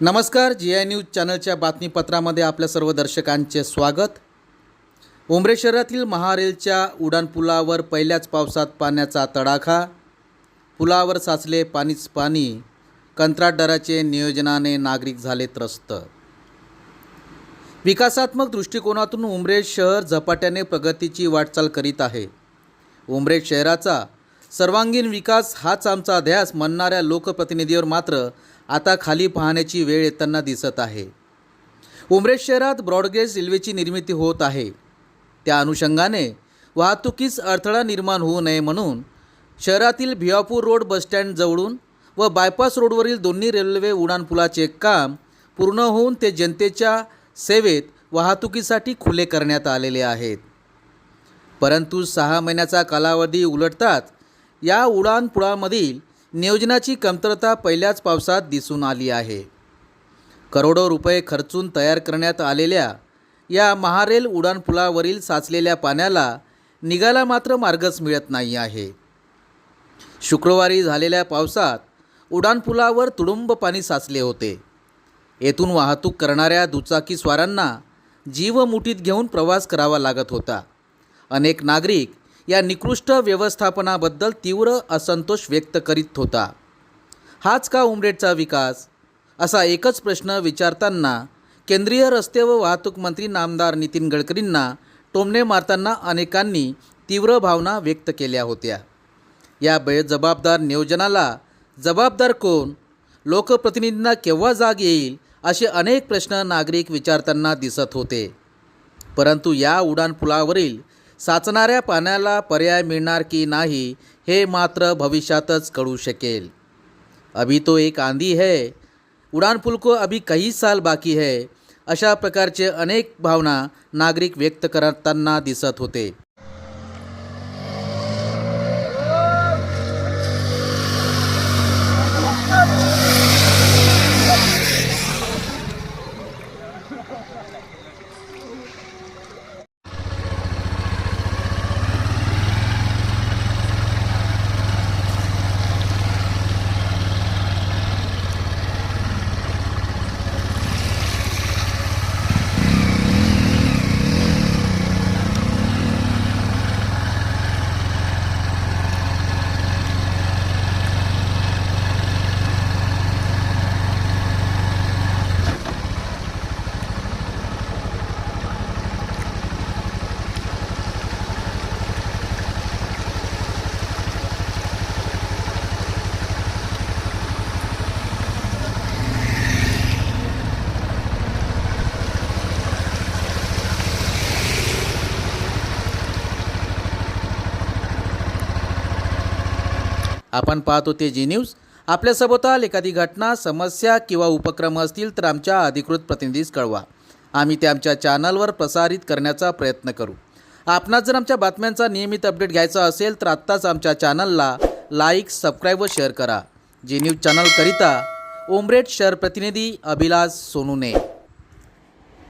नमस्कार जी I news चॅनलच्या बातमीपत्रामध्ये आपल्या सर्व दर्शकांचे स्वागत. उमरे शहरातील महारेलच्या उड्डाणपुलावर पहिल्याच पावसात पाण्याचा तडाखा. पुलावर साचले पाणीच पाणी. कंत्राटदाराचे नियोजनाने नागरिक झाले त्रस्त. विकासात्मक दृष्टिकोनातून उमरे शहर झपाट्याने प्रगतीची वाटचाल करीत आहे. उमरे शहराचा सर्वांगीण विकास हाच आमचा ध्यास म्हणणाऱ्या लोकप्रतिनिधीवर मात्र आता खाली पाहण्याची वेळ येताना दिसत आहे. उमरेड शहरात ब्रॉडगेज रेल्वेची निर्मिती होत आहे. त्या अनुषंगाने वाहतुकीस अडथळा निर्माण होऊ नये म्हणून शहरातील भिवापूर रोड बसस्टँड जवळून व बायपास रोडवरील दोन्ही रेल्वे उड्डाणपुलाचे काम पूर्ण होऊन ते जनतेच्या सेवेत वाहतुकीसाठी खुले करण्यात आलेले आहेत. परंतु सहा महिन्याचा कालावधी उलटताच या उडाणपुळामधील नियोजनाची कमतरता पहिल्याच पावसात दिसून आली आहे. करोडो रुपये खर्चून तयार करण्यात आलेल्या या महारेल उडाणपुलावरील साचलेल्या पाण्याला निघायला मात्र मार्गच मिळत नाही आहे. शुक्रवारी झालेल्या पावसात उड्डाणपुलावर तुडुंब पाणी साचले होते. येथून वाहतूक करणाऱ्या दुचाकीस्वारांना जीव मुठीत घेऊन प्रवास करावा लागत होता. अनेक नागरिक या निकृष्ट व्यवस्थापनाबद्दल तीव्र असंतोष व्यक्त करीत होता. हाच का उमरेडचा विकास? असा एकच प्रश्न विचारताना केंद्रीय रस्ते व वाहतूक मंत्री नामदार नितीन गडकरींना टोमणे मारताना अनेकांनी तीव्र भावना व्यक्त केल्या होत्या. या बेजबाबदार नियोजनाला जबाबदार कोण? लोकप्रतिनिधींना केव्हा जाग येईल? असे अनेक प्रश्न नागरिक विचारताना दिसत होते. परंतु या उड्डाणपुलावरील साचणाऱ्या पाण्याला पर्याय मिळणार की नाही हे मात्र भविष्यातच कळू शकेल. अभी तो एक आंधी है उडान को अभी काही साल बाकी है अशा प्रकारचे अनेक भावना नागरिक व्यक्त करताना दिसत होते. आपण पाहतो ते जी न्यूज. आपल्यासोबताल एखादी घटना समस्या किंवा उपक्रम असतील तर आमच्या अधिकृत प्रतिनिधीस कळवा. आम्ही ते आमच्या चॅनलवर प्रसारित करण्याचा प्रयत्न करू. आपणास जर आमच्या बातम्यांचा नियमित अपडेट घ्यायचा असेल तर आत्ताच आमच्या चॅनलला लाईक सबस्क्राईब व शेअर करा. जी न्यूज चॅनलकरिता उमरेड शहर प्रतिनिधी अभिलाष सोनुने.